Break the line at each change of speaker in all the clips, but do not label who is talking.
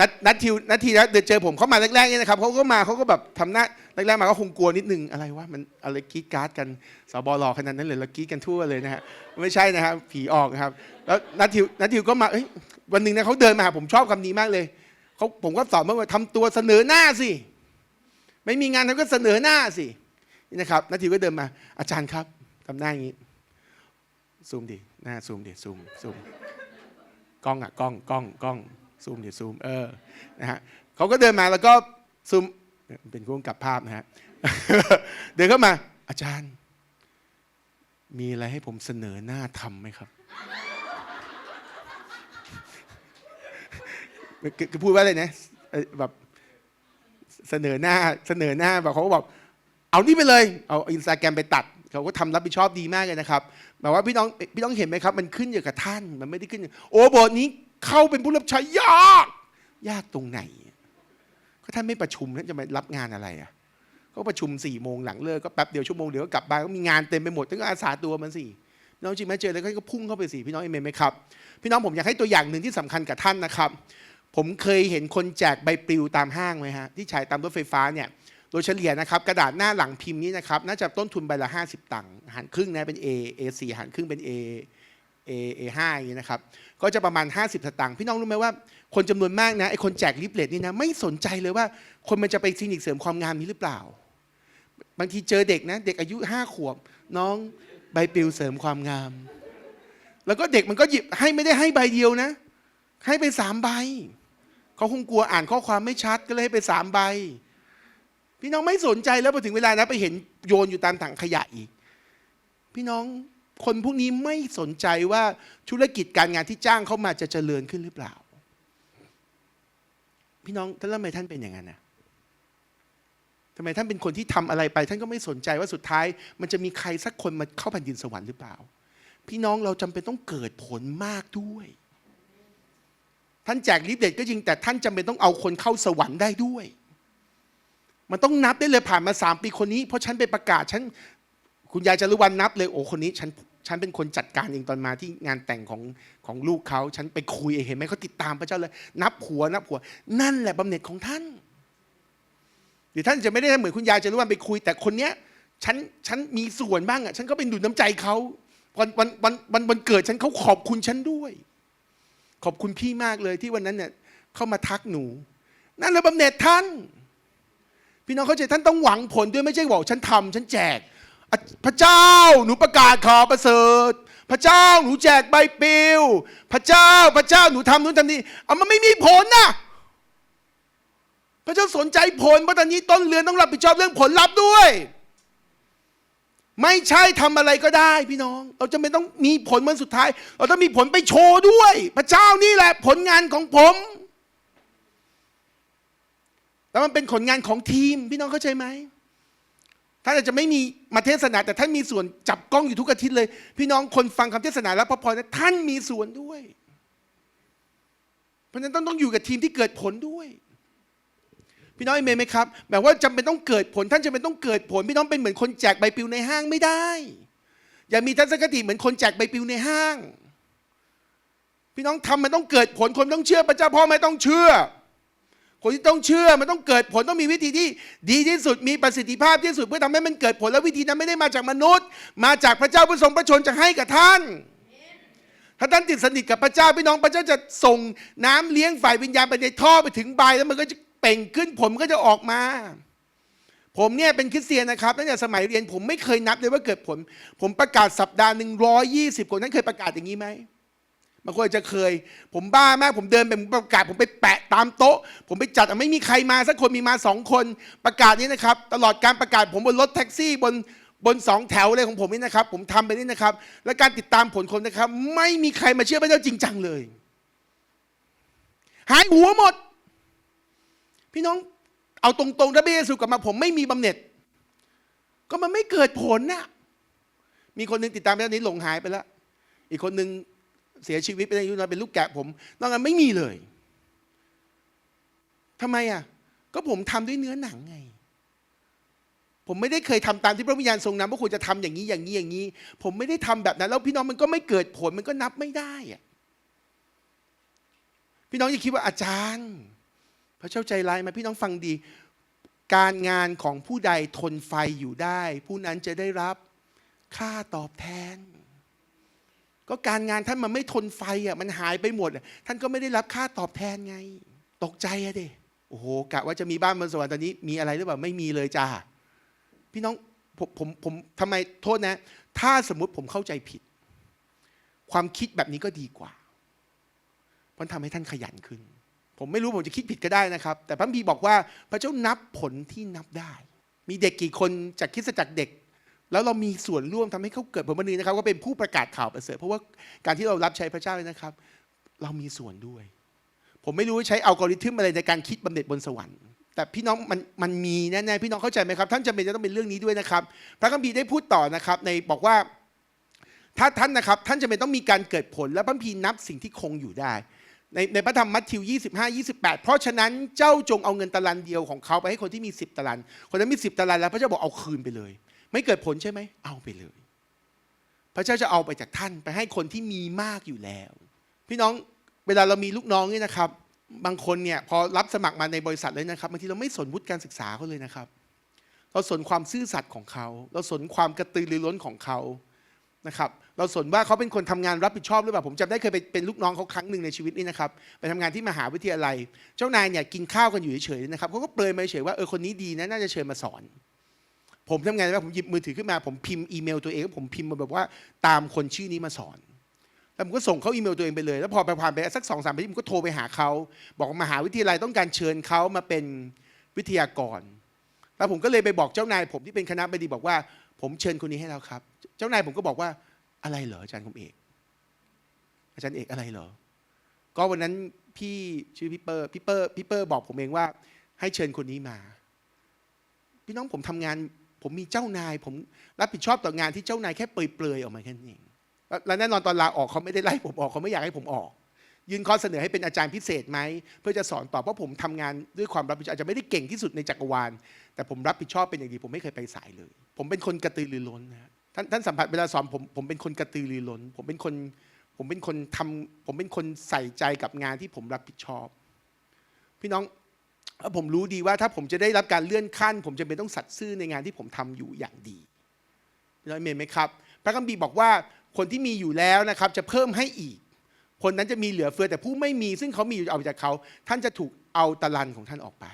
นัดนัดทิวนัดทีนะเดี๋ยวเจอผมเขามาแรกๆเนี่ยนะครับเขาก็มาเขาก็แบบทำหน้าแรกๆมาก็คงกลัวนิดนึงอะไรวะมันอะไรกรีดการ์ดกันสบลขนาดนั้นเลยแล้วกรีดกันทั่วเลยนะฮะไม่ใช่นะครับผีออกนะครับ แล้วนัดทิวนัดทิวก็มาเอ้ยวันหนึ่งนะเขาเดินมาหาผมชอบคำนี้มากเลยเขาผมก็สอนว่าทำตัวเสนอหน้าสิไม่มีงานทำก็เสนอหน้าสินี่นะครับนัททิวก็เดินมาอาจารย์ครับทำหน้าอย่างนี้ซูมดิหน้าซูมดิซูมซูมกล้องอะกล้องกล้องกล้อง ซูมเดิซูมเออนะฮะเขาก็เดินมาแล้วก็ซูมเป็นกล้องกลับภาพนะฮะเดินเข้ามา อาจารย์ มีอะไรให้ผมเสนอหน้าทำไหมครับคือพูดว่าอะไรนะเออแบบเสนอหน้าเสนอหน้าแบบเขาก็บอกเอานี่ไปเลย เอาอินสตาแกรมไปตัดเขาก็ทำรับผิดชอบดีมากเลยนะครับแบบว่าพี่น้องพี่น้องเห็นไหมครับ มันขึ้นอยู่กับท่าน มันไม่ได้ขึ้น โอ้โบสนี้ เข้าเป็นผู้รับใช้ยากยากตรงไหนก็ท่านไม่ประชุมท่านจะมารับงานอะไรอะก็ประชุมสี่โมงหลังเลิกก็แป๊บเดียวชั่วโมงเดี๋ยวก็กลับบ้านก็มีงานเต็มไปหมดต้องอาสาตัวมันสิพี่น้องจริงไหมเจอแล้วก็พุ่งเข้าไปสิพี่น้องเอเมนไหมครับพี่น้องผมอยากให้ตัวอย่างหนึ่งที่สำคัญกับท่านนะครับ ผมเคยเห็นคนแจกใบปลิวตามห้างไหมฮะที่ฉายตามรถไฟฟ้าเนี่ยโดยเฉลี่ยนะครับกระดาษหน้าหลังพิมพ์นี้นะครับน่าจะต้นทุนใบละ 50 ตังค์หารครึ่งนะเป็น A A4 หารครึ่งเป็น A A A5 อย่างนี้นะครับก็จะประมาณ 50 สตางค์พี่น้องรู้ไหมว่าคนจำนวนมากนะไอ้คนแจกลิปเลตนี่นะไม่สนใจเลยว่าคนมันจะไปคลินิกเสริมความงามนี้หรือเปล่า บางทีเจอเด็กนะ เด็กอายุห้าขวบ น้องใบปลิวเสริมความงาม แล้วก็เด็กมันก็หยิบให้ไม่ได้ให้ใบเดียวนะ ให้ไปสามใบเขาคงกลัวอ่านข้อความไม่ชัดก็เลยให้ไปสามใบ พี่น้องไม่สนใจแล้วพอถึงเวลานะไปเห็นโยนอยู่ตามถังขยะอีก พี่น้อง คนพวกนี้ไม่สนใจว่าธุรกิจการงานที่จ้างเข้ามาจะเจริญขึ้นหรือเปล่า พี่น้องท่านแล้วทำไมท่านเป็นอย่างนั้นนะทำไมท่านเป็นคนที่ทำอะไรไป ท่านก็ไม่สนใจว่าสุดท้าย มันจะมีใครสักคนมาเข้าแผ่นดินสวรรค์หรือเปล่า พี่น้องเราจำเป็นต้องเกิดผลมากด้วย ท่านแจกลิฟเด็ดก็จริงแต่ท่านจำเป็นต้องเอาคนเข้าสวรรค์ได้ด้วย มันต้องนับได้เลยผ่านมาสามปีคนนี้ เพราะฉันไปประกาศฉันคุณยายจารุวันนับเลยโอ้คนนี้ฉัน ฉันเป็นคนจัดการเองตอนมาที่งานแต่งของของลูกเขา ฉันไปคุยเองเห็นไหมเขาติดตามพระเจ้าเลย นับหัวนับหัว นั่นแหละบำเหน็จของท่านหรือท่านจะไม่ได้เหมือนคุณยายจารุวันไปคุย แต่คนเนี้ยฉันฉันมีส่วนบ้างอะฉันก็เป็นดูดน้ำใจเขาวันวันวันวันวันเกิดฉันเขาขอบคุณฉันด้วย ขอบคุณพี่มากเลยที่วันนั้นเนี่ยเข้ามาทักหนู นั่นแหละบำเหน็จท่าน พี่น้องเข้าใจท่านต้องหวังผลด้วยไม่ใช่บอกฉันทำฉันแจก พระเจ้าหนูประกาศข่าวประเสริฐ พระเจ้าหนูแจกใบปลิว พระเจ้าพระเจ้าหนูทำนู้นทำนี่เอามันไม่มีผลนะพระเจ้าสนใจผลเพราะตอนนี้ต้นเรือนต้องรับผิดชอบเรื่องผลลัพธ์ด้วย ไม่ใช่ทำอะไรก็ได้ พี่น้อง เราจะไม่ต้องมีผลมันสุดท้าย เราต้องมีผลไปโชว์ด้วย พระเจ้านี่แหละผลงานของผมแล้วมันเป็นผลงานของทีม พี่น้องเข้าใจไหม ท่านอาจจะไม่มีมาเทศนา แต่ท่านมีส่วนจับกล้องอยู่ทุกอาทิตย์เลย พี่น้องคนฟังคำเทศนาแล้วพอพอนะท่านมีส่วนด้วย เพราะฉะนั้นต้องต้องอยู่กับทีมที่เกิดผลด้วย พี่น้องเอเมนไหมครับแบบว่าจำเป็นต้องเกิดผล ท่านจำเป็นต้องเกิดผล พี่น้องเป็นเหมือนคนแจกใบปลิวในห้างไม่ได้ อย่ามีทัศนคติเหมือนคนแจกใบปลิวในห้าง พี่น้องทำมันต้องเกิดผลคนต้องเชื่อพระเจ้าพ่อไม่ต้องเชื่อ คนที่ต้องเชื่อมันต้องเกิดผลต้องมีวิธีที่ดีที่สุดมีประสิทธิภาพที่สุดเพื่อทำให้มันเกิดผลและวิธีนั้นไม่ได้มาจากมนุษย์ มาจากพระเจ้าผู้ทรงพระชนจะให้กับท่านถ้าท่านติดสนิทกับพระเจ้าพี่น้องพระเจ้าจะส่งน้ำเลี้ยงฝ่ายวิญญาณไปในท่อไปถึงใบแล้วมันก็จะเป่งขึ้นผมก็จะออกมา ผมเนี่ยเป็นคริสเตียนนะครับตั้งแต่สมัยเรียนผมไม่เคยนับเลยว่าเกิดผล ผมประกาศสัปดาห์หนึ่งร้อยยี่สิบคนท่านเคยประกาศอย่างนี้ไหม บางคนอาจจะเคย ผมบ้ามาก ผมเดินไปผมประกาศผมไปแปะตามโต๊ะ ผมไปจัดไม่มีใครมาสักคนมีมาสองคนประกาศนี้นะครับ ตลอดการประกาศผมบนรถแท็กซี่บนบนสองแถวเลยของผมนี่นะครับ ผมทำไปนี่นะครับ และการติดตามผลคนนะครับ ไม่มีใครมาเชื่อพระเจ้าจริงจังเลย หายหัวหมด พี่น้องเอาตรงๆถ้าพระเยซูกลับมาผมไม่มีบำเหน็จ ก็มันไม่เกิดผลน่ะมีคนหนึงติดตามแล้วนี้หลงหายไปแล้ว อีกคนหนึ่ง เสียชีวิตไปในยุน้อยเป็นลูกแกะผมนอกนั้นไม่มีเลยทำไมอะ ก็ผมทำด้วยเนื้อหนังไง ผมไม่ได้เคยทำตามที่พระวิญญาณทรงนำว่าควรจะทำอย่างนี้อย่างนี้อย่างนี้ ผมไม่ได้ทำแบบนั้น แล้วพี่น้องมันก็ไม่เกิดผลมันก็นับไม่ได้อะพี่น้องอย่าคิดว่าอาจารย์ พระเจ้าใจร้ายไหมพี่น้องฟังดี การงานของผู้ใดทนไฟอยู่ได้ ผู้นั้นจะได้รับค่าตอบแทน ก็การงานท่านมันไม่ทนไฟอะมันหายไปหมดอะท่านก็ไม่ได้รับค่าตอบแทนไง ตกใจอะเดโอ้โหกะว่าจะมีบ้านบนสวรรค์ตอนนี้มีอะไรหรือเปล่าไม่มีเลยจ้าพี่น้องผมผมผมทำไมโทษนะ ถ้าสมมุติผมเข้าใจผิด ความคิดแบบนี้ก็ดีกว่าเพราะทำให้ท่านขยันขึ้น ผมไม่รู้ผมจะคิดผิดก็ได้นะครับ แต่พระคัมภีบอกว่าพระเจ้านับผลที่นับได้ มีเด็กกี่คนจากคิดจักเด็ก แล้วเรามีส่วนร่วมทำให้เขาเกิดผลบันนี้นะครับว่าเป็นผู้ประกาศข่าวประเสริฐเพราะว่าการที่เรารับใช้พระเจ้าเนี่ยนะครับ เรามีส่วนด้วย ผมไม่รู้ใช้อัลกอริทึมอะไรในการคิดบำเหน็จบนสวรรค์แต่พี่น้องมันมันมีแน่ๆพี่น้องเข้าใจไหมครับ ท่านจำเป็นจะต้องเป็นเรื่องนี้ด้วยนะครับ พระคัมภีร์ได้พูดต่อนะครับ ในบอกว่าถ้าท่านนะครับ ท่านจะเป็นต้องมีการเกิดผลและพระคัมภีร์นับสิ่งที่คงอยู่ได้ ในในพระธรรมมัทธิว 25 28 เพราะฉะนั้นเจ้าจงเอาเงินตะลันเดียวของเขาไปให้คนที่มี 10ตะลัน คนนั้นมี 10ตะลันแล้วพระเจ้าบอกเอาคืนไปเลย ไม่เกิดผลใช่ไหม เอาไปเลย พระเจ้าจะเอาไปจากท่านไปให้คนที่มีมากอยู่แล้ว พี่น้องเวลาเรามีลูกน้องเนี่ยนะครับ บางคนเนี่ยพอรับสมัครมาในบริษัทเลยนะครับบางทีเราไม่สนวุฒิการศึกษาเขาเลยนะครับ เราสนความซื่อสัตย์ของเขา เราสนความกระตือรือร้นของเขานะครับเราสนว่าเขาเป็นคนทำงานรับผิดชอบหรือเปล่าผมจำได้เคยไปเป็นลูกน้องเขาครั้งหนึ่งในชีวิตนี่นะครับไปทำงานที่มหาวิทยาลัย เจ้านายเนี่ยกินข้าวกันอยู่เฉยๆนะครับเขาก็เปรยมาเฉยว่าเออคนนี้ดีนะน่าจะเชิญมาสอน ผมทำไงรู้ไหมผมหยิบมือถือขึ้นมา ผมพิมพ์อีเมลตัวเองผมพิมพ์มาแบบว่าตามคนชื่อนี้มาสอนแล้วผมก็ส่งเขาอีเมลตัวเองไปเลย แล้วพอไปผ่านไปสักสองสามปีผมก็โทรไปหาเขาบอกว่ามหาวิทยาลัยต้องการเชิญเขามาเป็นวิทยากร แล้วผมก็เลยไปบอกเจ้านาย ผมที่เป็นคณะบดีบอกว่า ผมเชิญคนนี้ให้แล้วครับ เจ้านายผมก็บอกว่าอะไรเหรออาจารย์คมเอก อาจารย์เอกอะไรเหรอ ก็วันนั้นพี่ชื่อพี่เปอร์พี่เปอร์พี่เปอร์บอกผมเองว่า ให้เชิญคนนี้มา พี่น้องผมทำงาน ผมมีเจ้านาย ผมรับผิดชอบต่องานที่เจ้านายแค่เปรยๆออกมาแค่นั้แล้วและแน่นอนตอนลาออกเขาไม่ได้ไล่ผมออกเขาไม่อยากให้ผมออก ยื่นข้อเสนอให้เป็นอาจารย์พิเศษไหมเพื่อจะสอนต่อเพราะผมทำงานด้วยความรับผิดชอบอาจจะไม่ได้เก่งที่สุดในจักรวาล แต่ผมรับผิดชอบเป็นอย่างดี ผมไม่เคยไปสายเลย ผมเป็นคนกระตือรือร้นนะท่านท่านสัมผัสเวลาสอนผมผมเป็นคนกระตือรือร้น ผมเป็นคนผมเป็นคนทำผมเป็นคนใส่ใจกับงานที่ผมรับผิดชอบ พี่น้อง ผมรู้ดีว่าถ้าผมจะได้รับการเลื่อนขั้น ผมจะเป็นต้องสัตย์ซื่อในงานที่ผมทำอยู่อย่างดีพี่น้องเมนไหมครับ พระคัมภีร์บอกว่าคนที่มีอยู่แล้วนะครับจะเพิ่มให้อีก คนนั้นจะมีเหลือเฟือแต่ผู้ไม่มี ซึ่งเขามีอยู่เอาจากเขา ท่านจะถูกเอาตะลันของท่านออกไป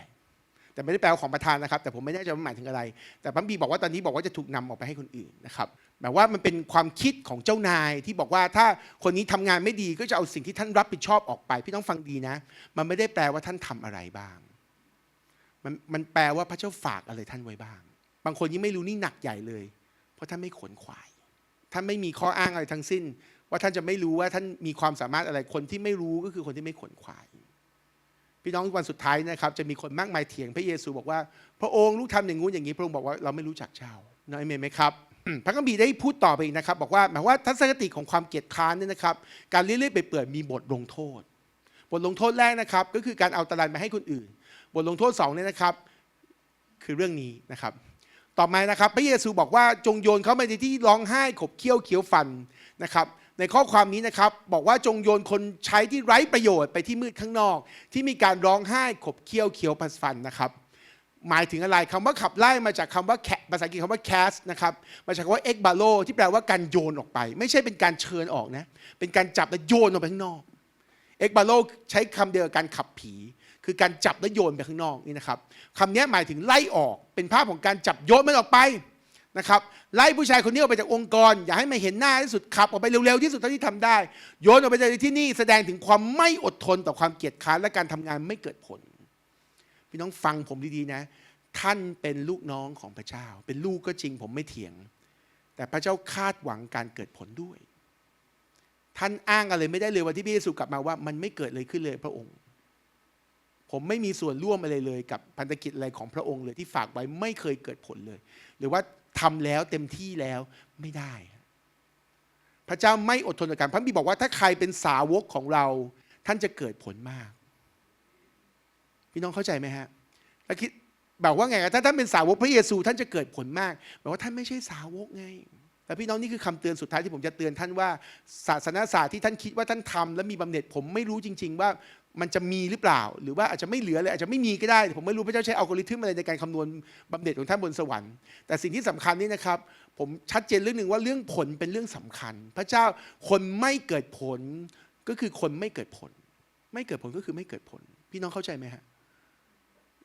แต่ไม่ได้แปลว่าของประธานนะครับ แต่ผมไม่แน่ใจว่าหมายถึงอะไร แต่พระคัมภีร์บอกว่าตอนนี้บอกว่าจะถูกนำออกไปให้คนอื่นนะครับแบบว่ามันเป็นความคิดของเจ้านายที่บอกว่าถ้าคนนี้ทำงานไม่ดีก็จะเอาสิ่งที่ท่านรับผิดชอบออกไป พี่ต้องฟังดีนะ มันไม่ได้แปลว่าท่านทำอะไรบ้าง มันมันแปลว่าพระเจ้าฝากอะไรท่านไว้บ้าง บางคนยิ่งไม่รู้นี่หนักใหญ่เลย เพราะท่านไม่ขวนขวาย ท่านไม่มีข้ออ้างอะไรทั้งสิ้น ว่าท่านจะไม่รู้ว่าท่านมีความสามารถอะไร คนที่ไม่รู้ก็คือคนที่ไม่ขวนขวาย พี่น้องวันสุดท้ายนะครับ จะมีคนมากมายเถียงพระเยซูบอกว่า พระองค์ลูกทำอย่างงู้นอย่างนี้ พระองค์บอกว่าเราไม่รู้จักเจ้าน้อยเมนไหมครับพระคัมีได้พูดต่อไปอีกนะครับ บอกว่าหมายว่าทัศนคติของความเกียจคร้านเนี่ยนะครับ การเลื่อยๆไปเปื่อยมีบทลงโทษ บทลงโทษแรกนะครับ ก็คือการเอาตะลันมาให้คนอื่น บทลงโทษสองเนี่ยนะครับ คือเรื่องนี้นะครับ ต่อมานะครับ พระเยซูบอกว่าจงโยนเขาไปในที่ร้องไห้ขบเคี้ยวเขียวฟันนะครับ ในข้อความนี้นะครับ บอกว่าจงโยนคนใช้ที่ไร้ประโยชน์ไปที่มืดข้างนอก ที่มีการร้องไห้ขบเคี้ยวเขียวฟันนะครับหมายถึงอะไรคำว่าขับไล่มาจากคำว่าแคภาษาอังกฤษคำว่า cast นะครับมาจากคำว่า e x b a l o ที่แปลว่าการโยนออกไป ไม่ใช่เป็นการเชิญออกนะเป็นการจับและโยนออกไปข้างนอกเอ็กบาโลใช้คำเดียวกับการขับผี คือการจับและโยนไปข้างนอกนี่นะครับคำนี้หมายถึงไล่ออกเป็นภาพของการจับโยนมันออกไปนะครับไล่ผู้ชายคนนี้ออกไปจากองค์กร อย่าให้มันเห็นหน้าที่สุดขับออกไปเร็วๆที่สุดเท่าที่ทำได้ โยนออกไปจากที่นี่แสดงถึงความไม่อดทนต่อความเกียจคร้านและการทำงานไม่เกิดผล พี่น้องฟังผมดีๆนะ ท่านเป็นลูกน้องของพระเจ้า เป็นลูกก็จริงผมไม่เถียง แต่พระเจ้าคาดหวังการเกิดผลด้วย ท่านอ้างอะไรไม่ได้เลยวันที่พระเยซูกลับมาว่า มันไม่เกิดเลยขึ้นเลยพระองค์ ผมไม่มีส่วนร่วมอะไรเลยกับพันธกิจอะไรของพระองค์เลยที่ฝากไว้ไม่เคยเกิดผลเลย หรือว่าทำแล้วเต็มที่แล้วไม่ได้ พระเจ้าไม่อดทนต่อการพระบิดบอกว่าถ้าใครเป็นสาวกของเรา ท่านจะเกิดผลมาก พี่น้องเข้าใจไหมฮะแล้วคิดแบบว่าไงถ้าท่านเป็นสาวกพระเยซู ท่านจะเกิดผลมากแปลว่าท่านไม่ใช่สาวกไงแต่พี่น้องนี่คือคำเตือนสุดท้ายที่ผมจะเตือนท่านว่าศาสนาศาสตร์ที่ท่านคิดว่าท่านทำและมีบำเหน็จผมไม่รู้จริง ๆ ว่า มันจะมีหรือเปล่า หรือว่าอาจจะไม่เหลือเลยอาจจะไม่มีก็ได้ ผมไม่รู้พระเจ้าใช้อัลกอริทึมอะไรในการคำนวณบำเหน็จของท่านบนสวรรค์แต่สิ่งที่สำคัญนี่นะครับ ผมชัดเจนเรื่องหนึ่งว่าเรื่องผลเป็นเรื่องสำคัญ พระเจ้าคนไม่เกิดผลก็คือคนไม่เกิดผล ไม่เกิดผลก็คือไม่เกิดผล พี่น้องเข้าใจไหมฮะ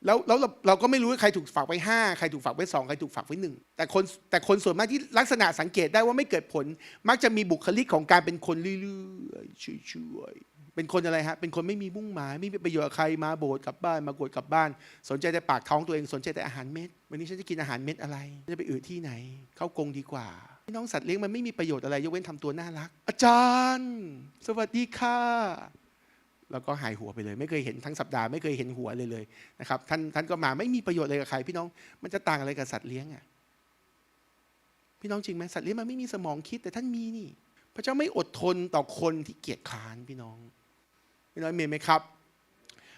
แล้วแล้วเราเราก็ไม่รู้ว่าใครถูกฝากไว้ห้าใครถูกฝากไว้สองใครถูกฝากไว้หนึ่งแต่คนแต่คนส่วนมากที่ลักษณะสังเกตได้ว่าไม่เกิดผล มักจะมีบุคลิกของการเป็นคนเรื่อยๆช่วยๆ เป็นคนอะไรฮะ เป็นคนไม่มีมุ่งหมาย ไม่มีประโยชน์กับใครมาโบสถ์กลับบ้านมาโกรธกลับบ้าน สนใจแต่ปากท้องตัวเองสนใจแต่อาหารเม็ด วันนี้ฉันจะกินอาหารเม็ดอะไร จะไปอืดที่ไหน เข้ากงดีกว่าพี่น้องสัตว์เลี้ยงมันไม่มีประโยชน์อะไรยกเว้นทำตัวน่ารัก อาจารย์ สวัสดีค่ะแล้วก็หายหัวไปเลย ไม่เคยเห็นทั้งสัปดาห์ไม่เคยเห็นหัวเลยเลยนะครับท่านท่านก็มาไม่มีประโยชน์อะไรกับใครพี่น้องมันจะต่างอะไรกับสัตว์เลี้ยงอะพี่น้องจริงไหมสัตว์เลี้ยงมันไม่มีสมองคิดแต่ท่านมีนี่ พระเจ้าไม่อดทนต่อคนที่เกียจค้านพี่น้อง พี่น้องเมนไหมครับ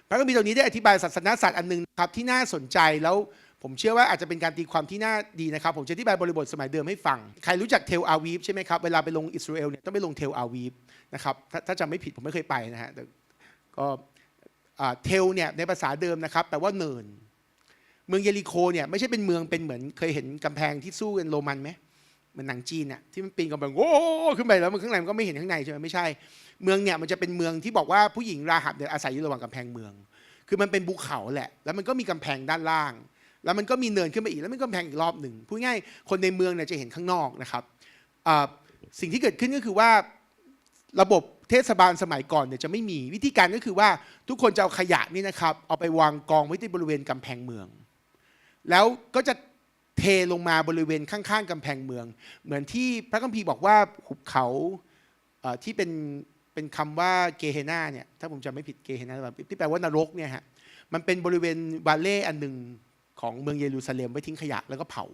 พระคัมภีร์ตรงนี้ได้อธิบายศาสนศาสตร์อันหนึ่งครับที่น่าสนใจแล้วผมเชื่อว่าอาจจะเป็นการตีความที่น่าดีนะครับ ผมจะอธิบายบริบทสมัยเดิมให้ฟัง ใครรู้จักเทลอาวีฟใช่ไหมครับเวลาไปลงอิสราเอลเนี่ยต้องไปลงเทลอาวีฟนะครับถ้าถ้าจำไม่ผิดผมไม่เคยไปนะฮะแต่ก็เทลเนี่ยในภาษาเดิมนะครับแปลว่าเนิน เมืองเยริโคเนี่ยไม่ใช่เป็นเมืองเป็นเหมือนเคยเห็นกำแพงที่สู้กันโรมันไหม เหมือนหนังจีนน่ะที่มันปีนกำแพงโอ้ขึ้นไปแล้วมันข้างในมันก็ไม่เห็นข้างในใช่ไหมไม่ใช่ เมืองเนี่ยมันจะเป็นเมืองที่บอกว่าผู้หญิงราหับเนี่ยอาศัยอยู่ระหว่างกำแพงเมือง คือมันเป็นภูเขาแหละ แล้วมันก็มีกำแพงด้านล่าง แล้วมันก็มีเนินขึ้นไปอีกแล้วมันก็แพงอีกรอบหนึ่งพูดง่ายคนในเมืองเนี่ยจะเห็นข้างนอกนะครับสิ่งที่เกิดขึ้นก็คือว่าระบบเทศบาลสมัยก่อนเนี่ยจะไม่มีวิธีการก็คือว่าทุกคนจะเอาขยะนี่นะครับเอาไปวางกองไว้ที่บริเวณกำแพงเมือง แล้วก็จะ เทลงมาบริเวณข้างๆกำแพงเมือง เหมือนที่พระคัมภีร์บอกว่าหุบเขาที่เป็นเป็นคำว่าเกเฮนาเนี่ยถ้าผมจำไม่ผิดเกเฮนาที่แปลว่านรกเนี่ยฮะมันเป็นบริเวณวาเล่อันหนึ่งของเมืองเยรูซาเล็มไว้ทิ้งขยะแล้วก็เผา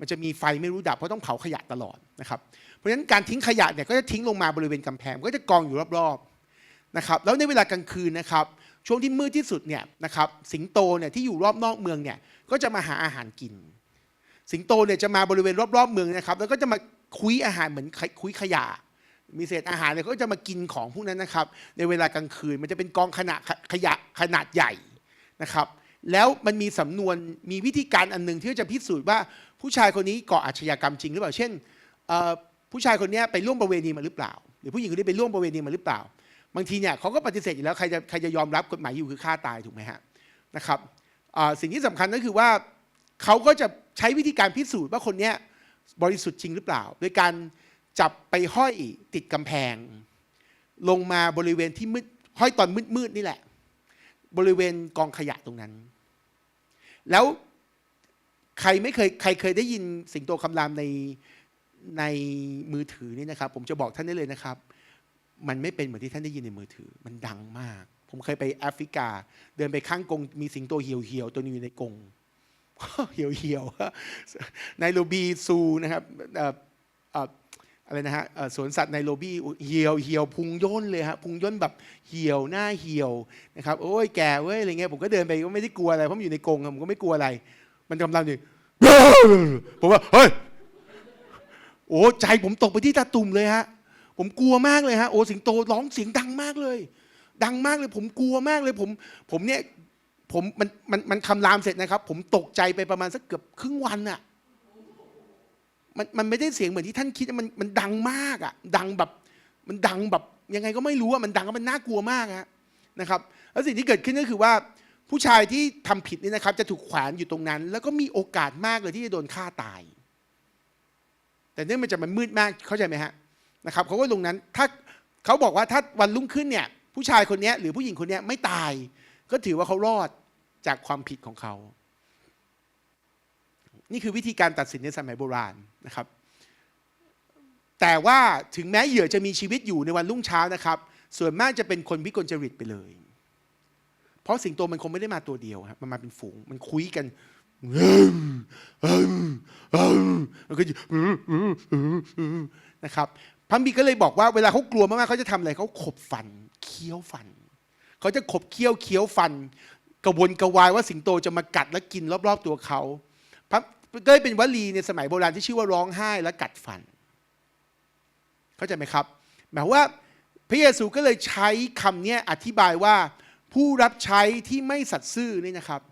มันจะมีไฟไม่รู้ดับเพราะต้องเผาขยะตลอดนะครับเพราะฉะนั้นการทิ้งขยะเนี่ยก็จะทิ้งลงมาบริเวณกำแพงก็จะกองอยู่รอบๆนะครับแล้วในเวลากลางคืนนะครับช่วงที่มืดที่สุดเนี่ยนะครับสิงโตเนี่ยที่อยู่รอบนอกเมืองเนี่ยก็จะมาหาอาหารกิน สิงโตเนี่ยจะมาบริเวณรอบๆเมืองนะครับ แล้วก็จะมาคุยอาหารเหมือนคุยขยะ มีเศษอาหารเนี่ยเขาก็จะมากินของพวกนั้นนะครับ ในเวลากลางคืนมันจะเป็นกองขนาดขยะขนาดใหญ่นะครับ แล้วมันมีสำนวนมีวิธีการอันหนึ่งที่จะพิสูจน์ว่าผู้ชายคนนี้ก่ออาชญากรรมจริงหรือเปล่าเช่นผู้ชายคนนี้ไปร่วมประเวณีมาหรือเปล่า หรือผู้หญิงคนนี้ไปร่วมประเวณีมาหรือเปล่า บางทีเนี่ยเขาก็ปฏิเสธอยู่แล้วใครจะใครจะยอมรับกฎหมายอยู่คือฆ่าตายถูกไหมฮะนะครับสิ่งที่สำคัญก็คือว่า เขาก็จะใช้วิธีการพิสูจน์ว่าคนนี้บริสุทธิ์จริงหรือเปล่า โดยการจับไปห้อยติดกำแพง ลงมาบริเวณที่มืดห้อยตอนมืดๆนี่แหละ บริเวณกองขยะตรงนั้น แล้วใครไม่เคยใครเคยได้ยินสิงโตคำรามในในมือถือนี่นะครับ ผมจะบอกท่านได้เลยนะครับ มันไม่เป็นเหมือนที่ท่านได้ยินในมือถือ มันดังมาก ผมเคยไปแอฟริกา เดินไปข้างกงมีสิงโตเหี่ยวๆตัวนึงอยู่ในกง เหี่ยวเหี่ยวๆในโรบีซูนะครับอะไรนะฮะสวนสัตว์ในโรบีเหี่ยวเหี่ยวพุงย่นเลยฮะพุงย่นแบบเหี่ยวหน้าเหี่ยวนะครับโอ้ยแก่เว้ยอะไรเงี้ยผมก็เดินไปก็ไม่ได้กลัวอะไรเพราะมันอยู่ในกรงอะผมก็ไม่กลัวอะไร มันกำลังอยู่ผมว่าเฮ้ยโอ้ใจผมตกไปที่ตาตุ่มเลยฮะผมกลัวมากเลยฮะโอ้สิงโตร้องเสียงดังมากเลย ดังมากเลยผมกลัวมากเลยผมผมเนี่ย ผมมันมันมันคำรามเสร็จนะครับ ผมตกใจไปประมาณสักเกือบครึ่งวันอะมันมันไม่ได้เสียงเหมือนที่ท่านคิดมันมันดังมากอะดังแบบมันดังแบบยังไงก็ไม่รู้อะมันดังแล้วมันน่ากลัวมากฮะนะครับแล้วสิ่งที่เกิดขึ้นก็คือว่า ผู้ชายที่ทำผิดนี่นะครับ จะถูกแขวนอยู่ตรงนั้น แล้วก็มีโอกาสมากเลยที่จะโดนฆ่าตาย แต่เนื่องมาจากมันมืดมากเข้าใจไหมฮะนะครับเขาก็ลงนั้นถ้าเขาบอกว่าถ้าวันรุ่งขึ้นเนี่ย ผู้ชายคนนี้หรือผู้หญิงคนนี้ไม่ตาย ก็ถือว่าเขารอดจากความผิดของเขา นี่คือวิธีการตัดสินในสมัยโบราณนะครับ แต่ว่าถึงแม้เหยื่อจะมีชีวิตอยู่ในวันรุ่งเช้านะครับ ส่วนมากจะเป็นคนวิกลจริตไปเลย เพราะสิงโตมันคงไม่ได้มาตัวเดียวครับมันมาเป็นฝูง มันคุยกันแล้วก็นะครับพระบิดก็เลยบอกว่าเวลาเขากลัวมากๆเขาจะทำอะไรเขาขบฟัน เคี้ยวฟัน เขาจะขบเคี้ยวเคี้ยวฟันกระวนกระวายว่าสิงโตจะมากัดและกินรอบๆตัวเขาพระก็เป็นวลีในสมัยโบราณที่ชื่อว่าร้องไห้และกัดฟัน เข้าใจไหมครับ หมายว่าพระเยซูก็เลยใช้คำนี้อธิบายว่าผู้รับใช้ที่ไม่สัตย์ซื่อนี่นะครับ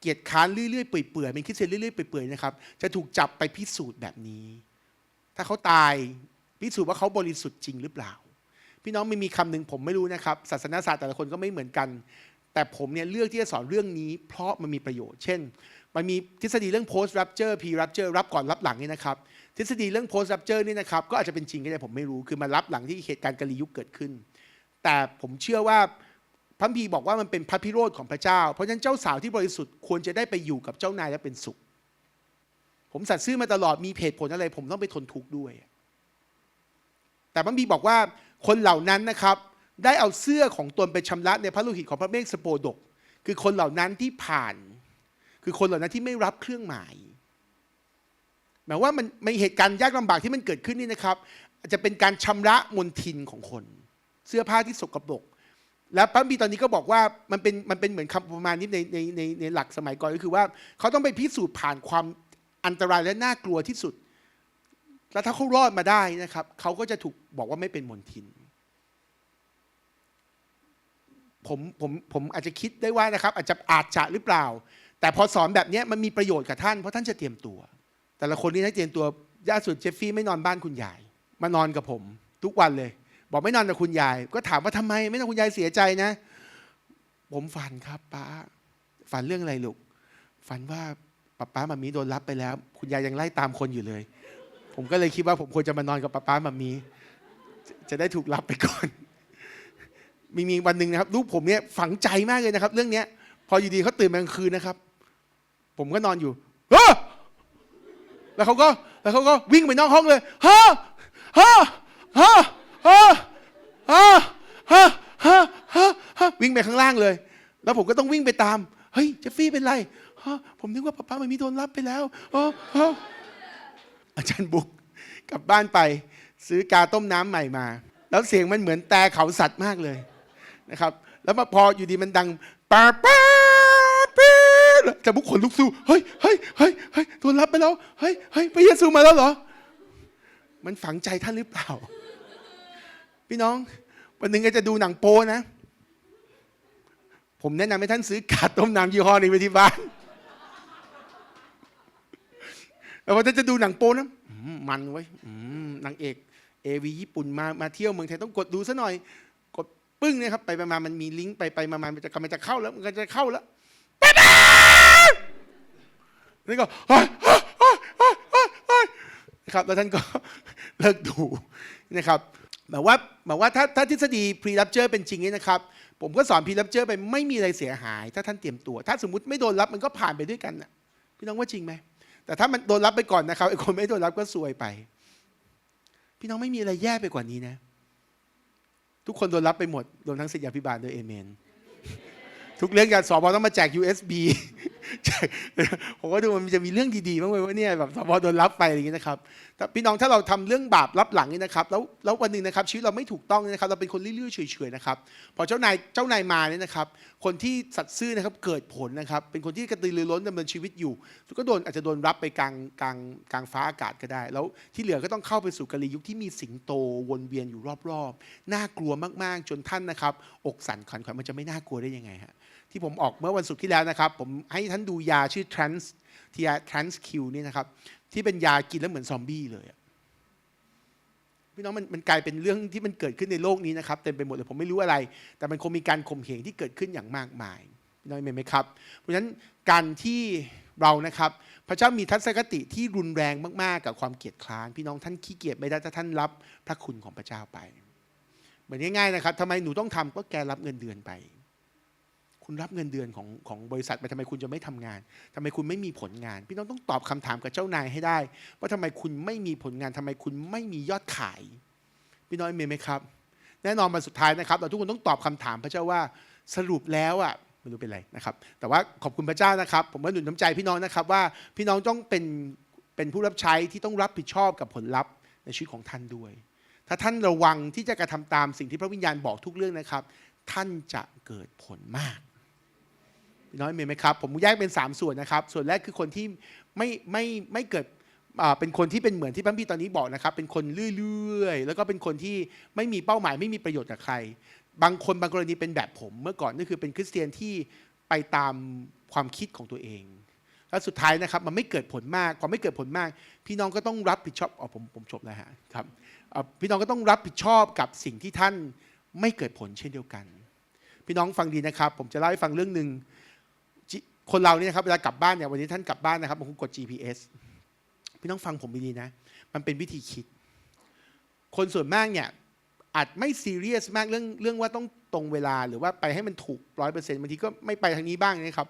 เกียรติค้านเรื่อยๆเปื่อยๆเป็นคริสเตียนเรื่อยๆเปื่อยๆนะครับ จะถูกจับไปพิสูจน์แบบนี้ ถ้าเขาตายพิสูจน์ว่าเขาบริสุทธิ์จริงหรือเปล่า พี่น้องไม่มีคำหนึ่งผมไม่รู้นะครับ ศาสนาศาสตร์แต่ละคนก็ไม่เหมือนกัน แต่ผมเนี่ยเลือกที่จะสอนเรื่องนี้ เพราะมันมีประโยชน์ เช่น มันมีทฤษฎีเรื่อง post rapture pre rapture รับก่อนรับหลังนี่นะครับ ทฤษฎีเรื่อง post rapture นี่นะครับ ก็อาจจะเป็นจริงก็ได้ผมไม่รู้ คือมันรับหลังที่เหตุการณ์กาลียุคเกิดขึ้น แต่ผมเชื่อว่าพระพีบอกว่ามันเป็นพระพิโรธของพระเจ้า เพราะฉะนั้นเจ้าสาวที่บริสุทธิ์ควรจะได้ไปอยู่กับเจ้านายและเป็นสุข ผมสัตย์ซื่อมาตลอดมีเหตุผลอะไร ผมต้องไปทนทุกข์ด้วย แต่พระพีบอกว่า คนเหล่านั้นนะครับได้เอาเสื้อของตนไปชำระในพระโลหิตของพระเมฆสโปดก คือคนเหล่านั้นที่ผ่าน คือคนเหล่านั้นที่ไม่รับเครื่องหมายหมายว่ามันมีเหตุการณ์ยากลำบากที่มันเกิดขึ้นนี่นะครับจะเป็นการชำระมลทินของคน เสื้อผ้าที่สกปรกและพระบีตอนนี้ก็บอกว่ามันเป็นมันเป็นเหมือนคำประมาณนี้ในในในในหลักสมัยก่อนก็คือว่าเขาต้องไปพิสูจน์ผ่านความอันตรายและน่ากลัวที่สุด แล้วถ้าเขารอดมาได้นะครับเขาก็จะถูกบอกว่าไม่เป็นมลทินผมผมผมอาจจะคิดได้ว่านะครับ อาจจะอาจจะหรือเปล่า แต่พอสอนแบบนี้มันมีประโยชน์กับท่านเพราะท่านจะเตรียมตัว แต่ละคนนี่ให้เตรียมตัวย่าสุดเจฟฟี่ไม่นอนบ้านคุณยาย มานอนกับผม ทุกวันเลย บอกไม่นอนกับคุณยาย ก็ถามว่าทำไม ไม่นอนคุณยายเสียใจนะ ผมฝันครับป้า ฝันเรื่องอะไรลูกฝันว่าป้าป้ามามีโดนรับไปแล้ว คุณยายยังไล่ตามคนอยู่เลย ผมก็เลยคิดว่าผมควรจะมานอนกับป้าป้ามามีจะจะได้ถูกรับไปก่อน มีมีวันหนึ่งนะครับลูกผมเนี่ยฝังใจมากเลยนะครับ เรื่องเนี้ย พออยู่ดีเขาตื่นมากลางคืนนะครับ ผมก็นอนอยู่เฮ้อแล้วเขาก็แล้วเขาก็วิ่งไปนอกห้องเลยฮะฮะฮะฮะฮะฮะฮะฮะฮะวิ่งไปข้างล่างเลย แล้วผมก็ต้องวิ่งไปตาม เฮ้ยเจฟฟี่เป็นไรฮะผมนึกว่าป้าป้ามันมีโดนรับไปแล้วอ๋อ อาจารย์บุกกลับบ้านไปซื้อกาต้มน้ำใหม่มา แล้วเสียงมันเหมือนแต่เขาสัตว์มากเลยนะครับ แล้วมาพออยู่ดีมันดังป้าป้าปี๊ดจะบุกขนลุกสู้เฮ้ยเฮ้ยเฮ้ยเฮ้ยโดนรับไปแล้วเฮ้ยเฮ้ยพระเยซูมาแล้วเหรอ มันฝังใจท่านหรือเปล่า พี่น้องวันหนึ่งก็จะดูหนังโป้นะ ผมแนะนำให้ท่านซื้อกาต้มน้ำยี่ห้อนี้ไปที่บ้าน แล้วพอท่าจะดูหนังโป้นะมันไว้ยอืมนางเอกเอวีญี่ปุ่นมามาเที่ยวเมืองไทยต้องกดดูซะหน่อย กดปึ้งเนี่ยครับไปมามันมีลิงก์ไปไปมามันจะกำลังจะเข้าแล้วมันก็จะเข้าแล้วป๊าป๊านี่ก็นะครับแล้วท่านก็เลิกดูนะครับหมายว่าหมายว่าถ้าถ้าทฤษฎี pre rapture เป็นจริงเนี่ยนะครับ ผมก็สอน pre rapture ไปไม่มีอะไรเสียหาย ถ้าท่านเตรียมตัว ถ้าสมมติไม่โดนรับมันก็ผ่านไปด้วยกันน่ะพี่น้องว่าจริงไหม แต่ถ้ามันโดนรับไปก่อนนะครับไอ้คนไม่โดนรับก็ซวยไป พี่น้องไม่มีอะไรแย่ไปกว่านี้นะ ทุกคนโดนรับไปหมดรวมทั้งศิษยาพิบาลด้วยเอเมน ทุกเรื่องการสอบต้องมาแจก USB ผมก็ดูมันจะมีเรื่องดีๆบ้างไหมว่าเนี่ยแบบสอบโดนรับไปอะไรอย่างเงี้ยนะครับแต่พี่น้องถ้าเราทำเรื่องบาปรับหลังนี่นะครับแล้วแล้ววันหนึ่งนะครับชีวิตเราไม่ถูกต้องนะครับเราเป็นคนเลื่อยๆเฉยๆนะครับพอเจ้านายเจ้านายมาเนี่ยนะครับคนที่สัตย์ซื่อนะครับเกิดผลนะครับเป็นคนที่กระตือรือร้นดำเนินชีวิตอยู่ ก็โดนอาจจะโดนรับไปกลางกลางกลางฟ้าอากาศก็ได้ แล้วที่เหลือก็ต้องเข้าไปสู่กาลียุคที่มีสิงโตวนเวียนอยู่รอบๆน่ากลัวมากๆจนท่านนะครับ อกสั่นขวัญขวัญมันจะไม่น่ากลัวได้ยังไงฮะ ที่ผมออกเมื่อวันศุกร์ที่แล้วนะครับ ผมให้ท่านดูยาชื่อ trans ที่ยา trans q นี่นะครับ ที่เป็นยากินแล้วเหมือนซอมบี้เลยพี่น้องมันมันกลายเป็นเรื่องที่มันเกิดขึ้นในโลกนี้นะครับเต็มไปหมดเลยผมไม่รู้อะไร แต่มันคงมีการข่มเหงที่เกิดขึ้นอย่างมากมายพี่น้องเห็นไหมครับ เพราะฉะนั้นการที่เรานะครับ พระเจ้ามีทัศนคติที่รุนแรงมากๆ กับความเกลียดคร้าน พี่น้องท่านขี้เกียจไม่ได้ถ้าท่านรับพระคุณของพระเจ้าไป เหมือนง่ายๆนะครับทำไมหนูต้องทำก็แกรับเงินเดือนไป คุณรับเงินเดือนของของบริษัทไปทำไมคุณจะไม่ทำงานทำไมคุณไม่มีผลงาน พี่น้องต้องตอบคำถามกับเจ้านายให้ได้ ว่าทำไมคุณไม่มีผลงานทำไมคุณไม่มียอดขาย พี่น้องเมนไหมครับ แน่นอนมาสุดท้ายนะครับ เราทุกคนต้องตอบคำถามพระเจ้าว่าสรุปแล้วอะไม่รู้เป็นไรนะครับ แต่ว่าขอบคุณพระเจ้านะครับ ผมก็หนุนน้ำใจพี่น้องนะครับว่าพี่น้องต้องเป็นเป็นผู้รับใช้ที่ต้องรับผิดชอบกับผลลัพธ์ในชีวิตของท่านด้วย ถ้าท่านระวังที่จะกระทำตามสิ่งที่พระวิญญาณบอกทุกเรื่องนะครับ ท่านจะเกิดผลมาก น้องเห็นไหมครับ ผมแยกเป็น 3 ส่วนนะครับ ส่วนแรกคือคนที่ไม่ไม่ไม่เกิดเป็นคนที่เป็นเหมือนที่พระพี่ตอนนี้บอกนะครับ เป็นคนเรื่อยๆ แล้วก็เป็นคนที่ไม่มีเป้าหมายไม่มีประโยชน์กับใคร บางคนบางกรณีเป็นแบบผมเมื่อก่อนนี่คือเป็นคริสเตียนที่ไปตามความคิดของตัวเองแล้วสุดท้ายนะครับมันไม่เกิดผลมากพอไม่เกิดผลมาก พี่น้องก็ต้องรับผิดชอบอ๋อผมผมจบแล้วฮะครับอ่าพี่น้องก็ต้องรับผิดชอบกับสิ่งที่ท่านไม่เกิดผลเช่นเดียวกัน พี่น้องฟังดีนะครับ ผมจะเล่าให้ฟังเรื่องหนึ่ง คนเราเนี่ยครับเวลากลับบ้านเนี่ยวันนี้ท่านกลับบ้านนะครับบางคนกด GPS พี่น้องฟังผมดีๆนะ มันเป็นวิธีคิด คนส่วนมากเนี่ยอาจไม่ซีเรียสมากเรื่องเรื่องว่าต้องตรงเวลาหรือว่าไปให้มันถูกร้อยเปอร์เซ็นต์บางทีก็ไม่ไปทางนี้บ้างนะครับ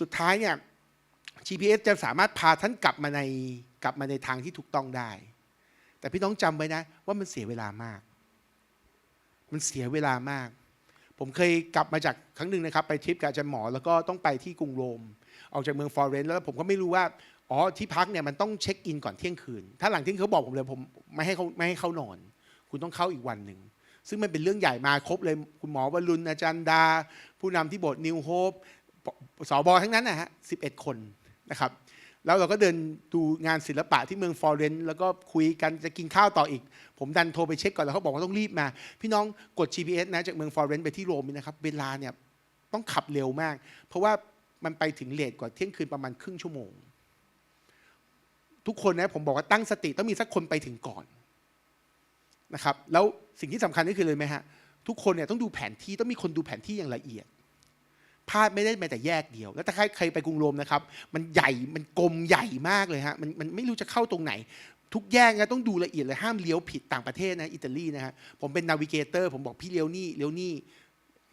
สุดท้ายเนี่ย GPS จะสามารถพาท่านกลับมาในกลับมาในทางที่ถูกต้องได้ แต่พี่น้องจำไว้นะ ว่ามันเสียเวลามาก มันเสียเวลามาก ผมเคยกลับมาจากครั้งหนึ่งนะครับ ไปทริปกับอาจารย์หมอ แล้วก็ต้องไปที่กรุงโรม ออกจากเมืองฟลอเรนซ์แล้วผมก็ไม่รู้ว่าอ๋อที่พักเนี่ยมันต้องเช็คอินก่อนเที่ยงคืน ถ้าหลังเที่ยงคืนเขาบอกผมเลยผมไม่ให้เขาไม่ให้เข้านอน คุณต้องเข้าอีกวันหนึ่งซึ่งมันเป็นเรื่องใหญ่มาครบเลยคุณหมอวรุณอาจารย์ดา ผู้นำที่โบสถ์นิวโฮปสอบอทั้งนั้นนะฮะสิบเอ็ดคนนะครับ แล้วเราก็เดินดูงานศิลปะที่เมืองฟลอเรนซ์แล้วก็คุยกันจะกินข้าวต่ออีก ผมดันโทรไปเช็คก่อนแล้วเขาบอกว่าต้องรีบมา พี่น้องกด GPS นะจากเมืองฟลอเรนซ์ไปที่โรมนี่นะครับเวลาเนี่ยต้องขับเร็วมาก เพราะว่ามันไปถึงเลทกว่าเที่ยงคืนประมาณครึ่งชั่วโมง ทุกคนนะผมบอกว่าตั้งสติต้องมีสักคนไปถึงก่อนนะครับแล้วสิ่งที่สำคัญก็คือเลยไหมฮะทุกคนเนี่ยต้องดูแผนที่ต้องมีคนดูแผนที่อย่างละเอียด พลาดไม่ได้แม้แต่แยกเดียว แล้วถ้าใครใครไปกรุงโรมนะครับ มันใหญ่มันกลมใหญ่มากเลยฮะมันมันไม่รู้จะเข้าตรงไหน ทุกแยกนะต้องดูละเอียดเลยห้ามเลี้ยวผิดต่างประเทศนะอิตาลีนะฮะผมเป็นนาวิเกเตอร์ผมบอกพี่เลี้ยวนี่เลี้ยวนี่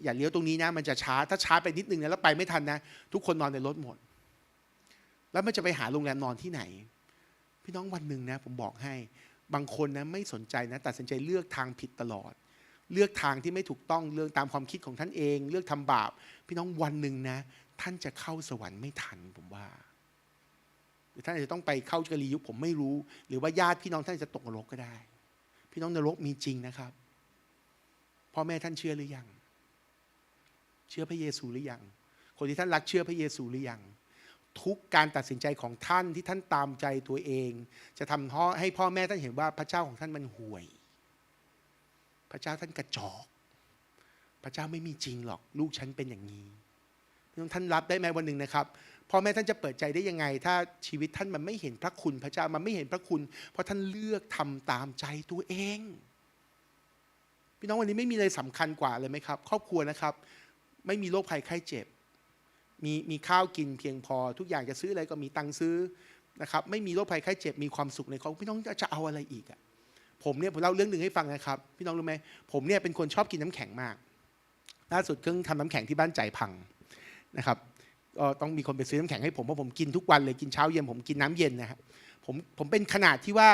อย่าเลี้ยวตรงนี้นะ มันจะช้าถ้าช้าไปนิดนึงนะแล้วไปไม่ทันนะ ทุกคนนอนในรถหมด แล้วมันจะไปหาโรงแรมนอนที่ไหน พี่น้องวันหนึ่งนะ ผมบอกให้บางคนนะไม่สนใจนะตัดสินใจเลือกทางผิดตลอด เลือกทางที่ไม่ถูกต้องเลือกตามความคิดของท่านเอง เลือกทำบาป พี่น้องวันหนึ่งนะ ท่านจะเข้าสวรรค์ไม่ทันผมว่า หรือท่านอาจจะต้องไปเข้ากรียุคผมไม่รู้ หรือว่าญาติพี่น้องท่านจะตกนรกก็ได้ พี่น้องนรกมีจริงนะครับพ่อแม่ท่านเชื่อหรือยัง เชื่อพระเยซูหรือยัง คนที่ท่านรักเชื่อพระเยซูหรือยังทุกการตัดสินใจของท่านที่ท่านตามใจตัวเอง จะทำให้พ่อแม่ท่านเห็นว่าพระเจ้าของท่านมันห่วย พระเจ้าท่านกระจอก พระเจ้าไม่มีจริงหรอก ลูกฉันเป็นอย่างนี้น้องท่านรับได้ไหมวันหนึ่งนะครับพ่อแม่ท่านจะเปิดใจได้ยังไง ถ้าชีวิตท่านมันไม่เห็นพระคุณพระเจ้ามันไม่เห็นพระคุณ เพราะท่านเลือกทำตามใจตัวเองพี่น้องวันนี้ไม่มีอะไรสำคัญกว่าเลยไหมครับ ครอบครัวนะครับ ไม่มีโรคภัยไข้เจ็บ มีมีข้าวกินเพียงพอ ทุกอย่างจะซื้ออะไรก็มีตังค์ซื้อนะครับ ไม่มีโรคภัยไข้เจ็บมีความสุขในครอบครัวพี่น้องจะเอาอะไรอีกอะ ผมเนี่ยผมเล่าเรื่องหนึ่งให้ฟังนะครับ พี่น้องรู้ไหมผมเนี่ยเป็นคนชอบกินน้ำแข็งมาก ล่าสุดเครื่องทำน้ำแข็งที่บ้านใจพังนะครับก็ต้องมีคนไปซื้อน้ำแข็งให้ผมเพราะผมกินทุกวันเลยกินเช้าเย็นผมกินน้ำเย็นนะครับผมผมเป็นขนาดที่ว่า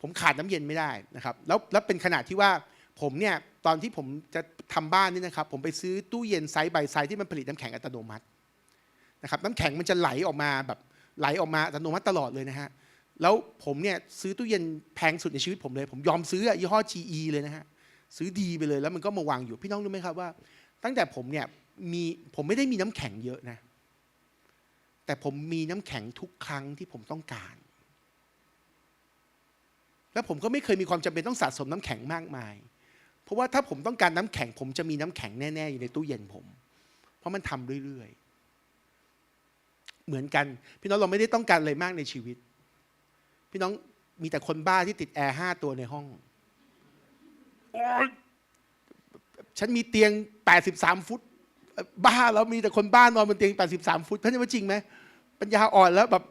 ผมขาดน้ำเย็นไม่ได้นะครับ แล้วแล้วเป็นขนาดที่ว่าผมเนี่ยตอนที่ผมจะทำบ้านนี่นะครับ ผมไปซื้อตู้เย็นไซส์ใบไซส์ที่มันผลิตน้ำแข็งอัตโนมัตินะครับน้ำแข็งมันจะไหลออกมาแบบไหลออกมาอัตโนมัติตลอดเลยนะฮะ แล้วผมเนี่ยซื้อตู้เย็นแพงสุดในชีวิตผมเลย ผมยอมซื้อยี่ห้อ GE เลยนะฮะซื้อดีไปเลยแล้วมันก็มาวางอยู่พี่น้องรู้ไหมครับว่า ตั้งแต่ผมเนี่ยมีผมไม่ได้มีน้ำแข็งเยอะนะ แต่ผมมีน้ำแข็งทุกครั้งที่ผมต้องการ แล้วผมก็ไม่เคยมีความจำเป็นต้องสะสมน้ำแข็งมากมาย เพราะว่าถ้าผมต้องการน้ำแข็ง ผมจะมีน้ำแข็งแน่ๆอยู่ในตู้เย็นผม เพราะมันทำเรื่อยๆ เหมือนกัน พี่น้องเราไม่ได้ต้องการอะไรมากในชีวิต พี่น้องมีแต่คนบ้าที่ติดแอร์ห้าตัวในห้องโอ๊ยฉันมีเตียง 83 ฟุต บ้าแล้วมีแต่คนบ้านอนบนเตียง 83 ฟุตท่านว่าจริงไหมปัญญาอ่อนแล้วแบบ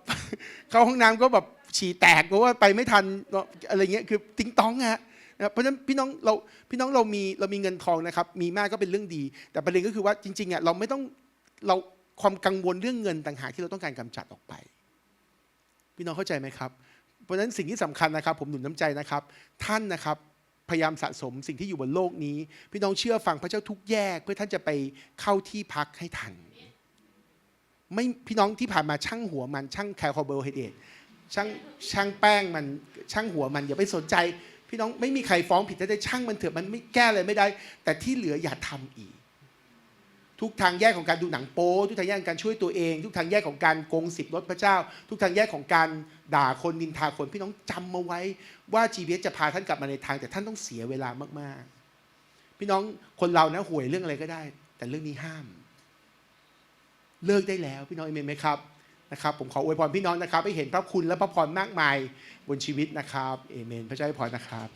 เข้าห้องน้ำก็แบบฉี่แตกเพราะว่าไปไม่ทันเนอะอะไรเงี้ยคือติ้งต้องฮะนะครับเพราะฉะนั้นพี่น้องเราพี่น้องเรามีเรามีเงินทองนะครับ มีมากก็เป็นเรื่องดี แต่ประเด็นก็คือว่าจริงๆอะเราไม่ต้องเราความกังวลเรื่องเงินต่างหากที่เราต้องการกำจัดออกไป พี่น้องเข้าใจไหมครับเพ ราะฉะนั้นสิ่งที่สำคัญนะครับ ผมหนุนน้ำใจนะครับ ท่านนะครับพยายามสะสมสิ่งที่อยู่บนโลกนี้ พี่น้องเชื่อฟังพระเจ้าทุกแยก เพื่อท่านจะไปเข้าที่พักให้ทัน ไม่พี่น้องที่ผ่านมาช่างหัวมันช่างแคลคอร์โบไฮเดรตช่างช่างแป้งมันช่างหัวมันอย่าไปสนใจ พี่น้องไม่มีใครฟ้องผิดได้ช่างมันเถอะมันไม่แก้อะไรไม่ได้ แต่ที่เหลืออย่าทำอีก ทุกทางแยกของการดูหนังโป๊ทุกทางแยกของการช่วยตัวเอง ทุกทางแยกของการโกงสิบรถพระเจ้า ทุกทางแยกของการด่าคนนินทาคนพี่น้องจำมาไว้ว่า GPS จะพาท่านกลับมาในทาง แต่ท่านต้องเสียเวลามากๆ พี่น้องคนเรานะห่วยเรื่องอะไรก็ได้ แต่เรื่องนี้ห้าม เลิกได้แล้วพี่น้องเอเมนไหมครับนะครับผมขออวยพรพี่น้องนะครับให้เห็นพระคุณและพระพรมากมายบนชีวิตนะครับเอเมน พระเจ้าให้พรนะครับ